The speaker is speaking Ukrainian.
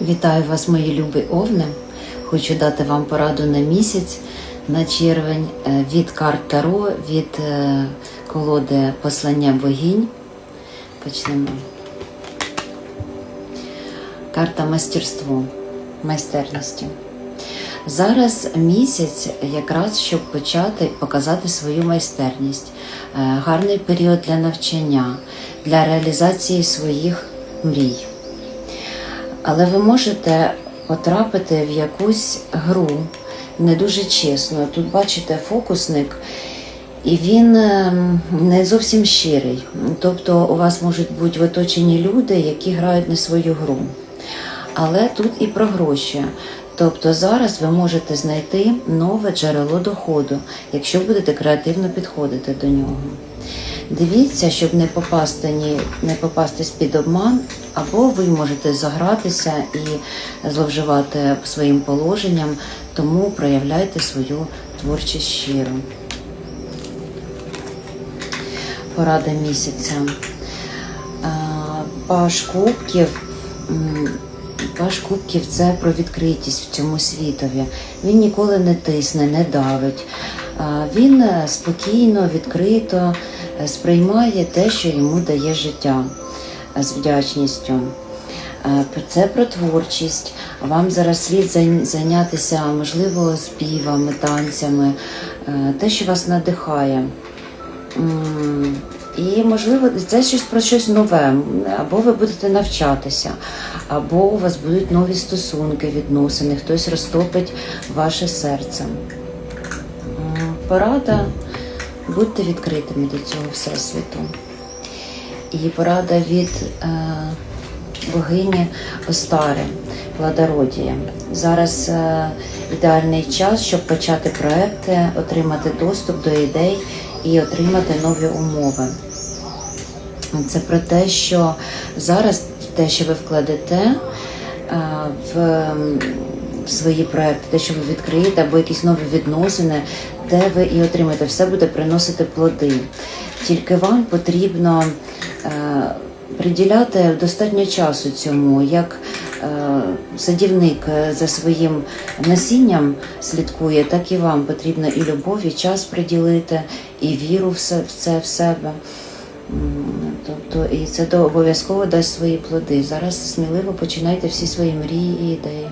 Вітаю вас, мої любі овни. Хочу дати вам пораду на місяць на червень е, від карт Таро, від е, колоди Послання богінь. Почнемо. Карта мастерство, майстерності. Зараз місяць якраз щоб почати показати свою майстерність. Е, Гарний період для навчання, для реалізації своїх мрій. Але ви можете потрапити в якусь гру не дуже чесно. Тут бачите фокусник, і він ем, не зовсім щирий. Тобто у вас можуть бути в люди, які грають не свою гру. Але тут і про гроші. Тобто зараз ви можете знайти нове джерело доходу, якщо будете креативно підходити до нього. Дивіться, щоб не попасти ні не попастись під обман, або ви можете загратися і зловживати своїм положенням, тому проявляйте свою творчість щиро. Порада місяця. Паш кубків. Паш кубків це про відкритість в цьому світові. Він ніколи не тисне, не давить. Він спокійно, відкрито сприймає те, що йому дає життя е, з вдячністю. Е, Це про творчість. Вам зараз слід зайнятися, можливо, співами, танцями, е, те, що вас надихає. І, можливо, це щось про щось нове. Або ви будете навчатися, або у вас будуть нові стосунки, відносини, хтось розтопить ваше серце. Порада будьте відкритими до цього всесвіту. І порада від е, богині Остари, плодородія. Зараз е, ідеальний час, щоб почати проекти, отримати доступ до ідей і отримати нові умови. Це про те, що зараз те, що ви вкладете е, в свої проекти, те, що ви відкриєте, або якісь нові відносини, де ви і отримаєте, все буде приносити плоди. Тільки вам потрібно е, приділяти достатньо часу цьому, як е, садівник е, за своїм насінням слідкує, так і вам потрібно і любов, і час приділити, і віру в се- в це в себе. Тобто, і це обов'язково дасть свої плоди. Зараз сміливо починайте всі свої мрії і ідеї.